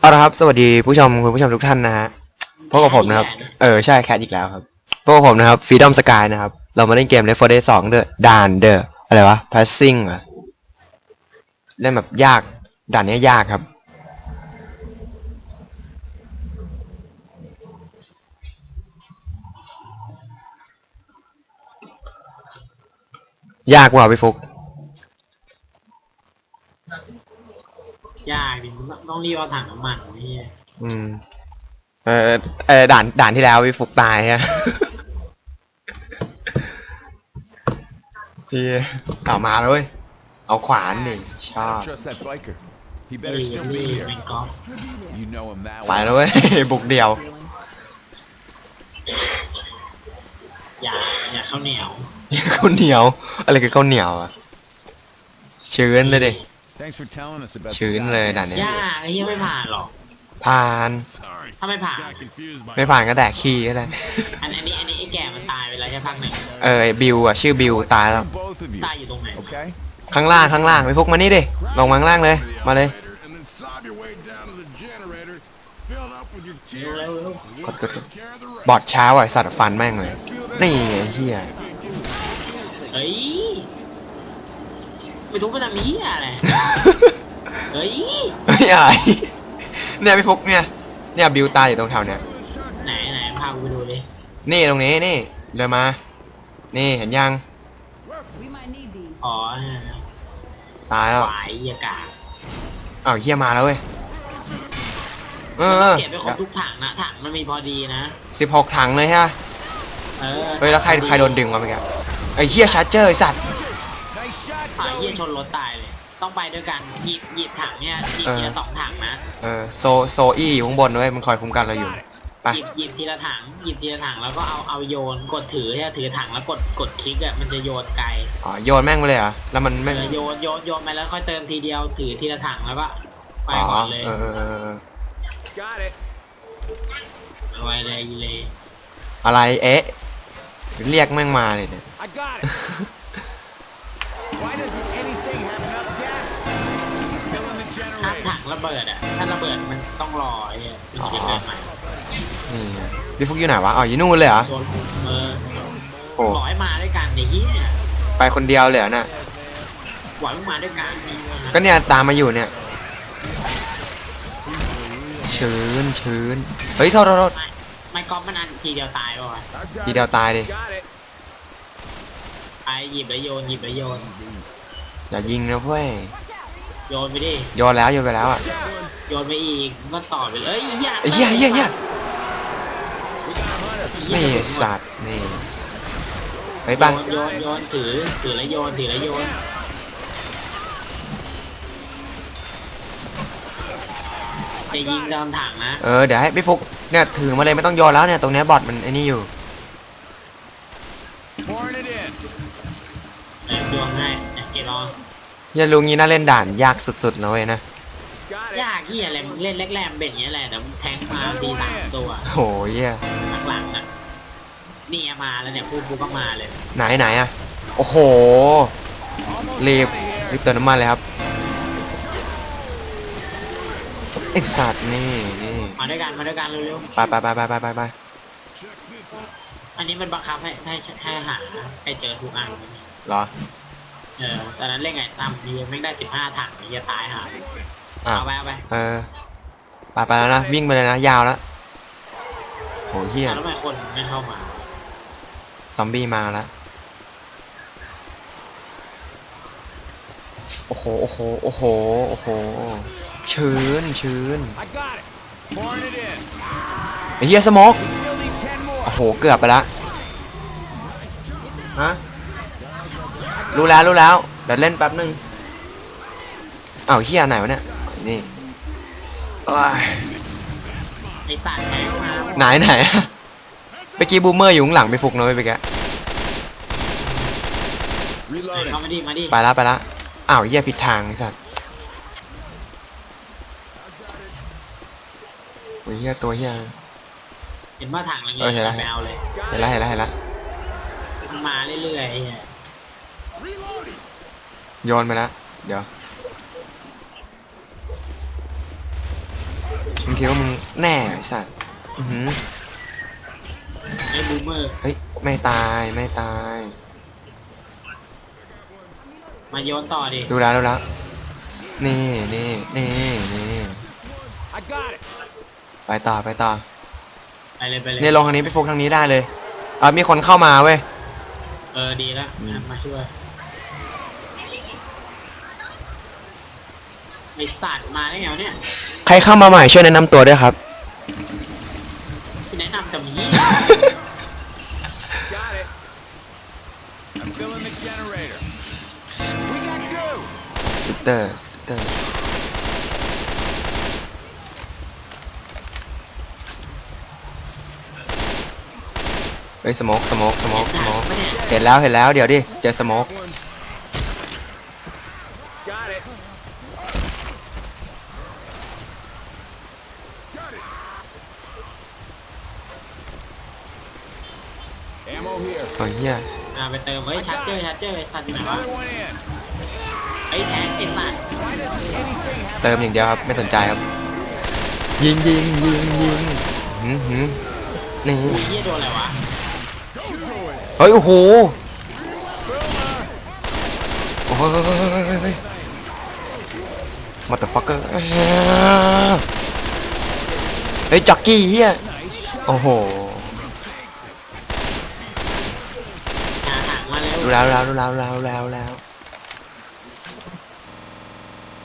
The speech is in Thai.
เอาละครับ สวัสดีผู้ชมคุณผู้ชมทุกท่านนะฮะพบกับผมนะครับ เออใช่แคทอีกแล้วครับพบกับผมนะครับ Freedom Sky นะครับ เรามาเล่นเกม Left 4 Dead 2เดอะด่านเดอะอะไรวะ Passing เหรอะเล่นแบบยาก ด่านเนี้ยยากครับ ยากกว่าพี่ฟุก ยากดิต้องรีบเอาถังน้ำมันนี่อืม เออเออด่านด่านที่แล้วพี่ฟุกตายฮะจีเอามาเลย เอาขวานนี่ชอบ Trust that biker. He นี่ better still นี่ be แม here. งกอฟ You know him that ไป well. แล้วเว้ยบุกเดียว อย่าอย่าข้าวเหนียวข้าวเหนียว อะไรคือข้าวเหนียวอะชื้นเลยดิ Thanks for telling us about ชื้น the เลย goddamn ด่านเนี้ยยากไอ้เหี้ยไม่ผ่านหรอกผ่าน Sorry. ถ้าไม่ผ่าน Got confused by ไม่ผ่านก็แดกขี้ก็ได้ อันอันนี้อันนี้ไอ้แก่มันตายไปแล้วใช่พักหนึ่งเออไอ้บิวอะชื่อบิวตายแล้ว Both of you. ตายอยู่ตรงไหน Okay? ข้างล่างข้างล่างไปพวกมานี่ดิลงมาข้างล่างเลย มาเลย elevator and then sob your way down to the generator, filled up with your เร็ว tears. เร็ว We'll Good, good, take care of the rest. บอดเช้าอะไอ้สัตว์ฟันแม่งเลย นี่ไงเฮียเฮ้ย ไปทุบมันทำนี้อะไรเฮ้ยไม่ใหญ่เนี่ยพี่ฟุกเนี่ยเนี่ยบิวตายอยู่ตรงแถวเนี้ยไหนไหนพากูไปดูดินี่ตรงนี้นี่เดินมา นี่เห็นยัง We might need these. อ๋อตายแล้วหวายเหี้ยกาอ้าวเฮียมาแล้วเว้ยเออเก็บไปครบทุกถังนะถังมันมีพอดีนะสิบหกถังเลยฮะ เออเฮ้ยแล้วใครใครโดนดึงมาเมื่อกี้ไอ้เฮียชาร์เจอร์ไอ้สัตว์ Nice shot, อ่าเหี้ย Zoe. ชนรถตายเลย ต้องไปด้วยกันหยิบหยิบถังเนี่ยหยิบทีละสองถังนะเออโซโซอี้อยู่ข้างบนเว้ยมันคอยคุ้มกันเราอยู่ไปหยิบหยิบทีละถังหยิบทีละถังแล้วก็เอาเอาโยนกดถือเนี่ยถือถังแล้วกดกดคลิกอะมันจะโยนไกลอ๋อโยนแม่งไปเลยเหรอแล้วมันเอไม่อโยนโยนโยนไปแล้วค่อยเติมทีเดียวถือทีละถังแล้วก็ไปอ๋อก่อนเลยเออเออเออเออ Got it. เอาไว้เลยเลยอะไรเอ๊ะเรียกแม่งมาเลยเนี่ย ถ้า generator. ถังระเบิดอะ ถ้าระเบิดมันต้องรอไอ้เนี่ยมันจะเกิดใหม่นี่ไงพี่ฟุกอยู่ไหนวะอ๋ออยู่นู่นเลยเหรอ โดนเออโอ้ หลอยมาด้วยกันไอ้เหี้ยไปคนเดียวเลยเหรอน่ะหวอยมึงมาด้วยกันก็เนี่ยตามมาอยู่เนี่ยชื้นชื้นเฮ้ยโทษโทษโทษไม่ไม่ก๊อฟมันอันทีเดียวตายป่ะวะ I've got ทีเดียวตายดิ Got it. ไอหยิบแล้วโยนหยิบแล้วโยนอย่ายิงนะเว้ย โยนไปดิ โยนแล้วโยนไปแล้วอะโยนไปอีกก็ต่อไปเลยเอ้ยเหี้ยไอ้เหี้ยเหี้ยเหี้ยเหี้ยนี่สัตว์นี่ไปบ้างโยนโยนถือถือแล้วโยนถือแล้วโยนจะยิงโดนถังนะเออเดี๋ยวให้พี่ฟุกเนี่ยถือมาเลยไม่ต้องโยนแล้วเนี่ยตรงเนี้ยบอทมันไอ้นี่อยู่ Pouring it in. เออโยนให้เนี่ยเกลอง อย่าลุงงี้น่าเล่นด่านยากสุดๆนะเว้ยนะ Got it. ยากที่อะไรมึงเล่นแรกๆมันเป็นอย่างนี้แหละแต่มึงแทงมาตีสามตัวโหเหี้ยหลังๆอะนี่มาแล้วเนี่ยพูดกูก็มาเลย ไหนไหนอะโอ้โหรีบรีบเติมน้ำมันเลยครับไอสัตว์นี่นี่มาด้วยกันมาด้วยกันเร็วไปไปไปไปไปไปไปๆอันนี้มันบังคับให้ให้ให้หาให้เจอทุกอันเหรอ เออตอนนั้นเล่นไงตามทีแม่งได้สิบห้าถังนี่จะตายหาอะเอาไปเอาไปเออไปไปแล้วนะวิ่งไปเลยนะยาวแล้วโหเฮียแล้วทำไมคนไม่เข้ามาซอมบี้มาแล้วโอ้โหโอ้โหโอ้โหโอ้โหชื้นชื้น I got it. Pouring it in. ไอ้เฮียสโมก We still need 10 more. โอ้โหเกือบไปละฮะ รู้แล้วรู้แล้วเดี๋ยวเล่นแป๊บนึงอ้าวเฮียไหนวะเนี่ยนี่โอ้ยไอ้สัตว์แม่งมาไหนไหนอะเมื่อกี้บูมเมอร์อยู่ข้างหลังไปฟุกนะเว้ยไปแก Reloading. เข้ามาดิมาดิไปละไปละอ้าวเฮียผิดทางไอ้สัตว์โอ้ยเฮียตัวเฮีย เห็นว่าถังอะไรเออเห็นแล้วไปเอาเลยเห็นละเห็นละเห็นละมันมาเรื่อยๆไอ้เหี้ย โยนไปละเดี๋ยว มึงคิดว่ามึงแน่ไอ้สัตว์อือหือไอ้บูมเมอร์เฮ้ย ไม่ตายไม่ตาย มาโยนต่อดิดูแล้วดูแล้ว นี่นี่นี่นี่ I got it. ไปต่อไปต่อ ไปเลยไปเลยเนี่ยลงทางนี้ไปโฟกทางนี้ได้เลย เออมีคนเข้ามาเว้ย เออดีแล้วงั้นมาช่วย ไอสัตว์มาได้ไงวะเนี่ยใครเข้ามาใหม่ช่วยแนะนำตัวด้วยครับแนะนำจะมี Got it. I'm filling the generator. We got goo. สเตอร์สเตอร์เฮ้ยสโมกสโมกสโมกสโมกเห็นแล้วเห็นแล้วเดี๋ยวดิเจอสโมก Got it. Ammo here. โอ้ยเหี้ยอ่าไปเติมเฮ้ยชาร์เจอร์ชาร์เจอร์ไอสัตว์อยู่ไหนวะ Another one in. ไอ้แทงไอสัตว์ Why doesn't anything happen? เติมอย่างเดียวครับ ไม่สนใจครับ ยิงยิงยิงยิงหืมหืมนี่อุ้ยเหี้ยโดนอะไรวะ เฮ้ย โอ้โหโอ้โหมาแต่ฟักเกอร์เฮ้ยจ็อกกี้เฮียโอ้โห หาถังมาเร็วแล้วแล้วแล้วแล้วแล้ว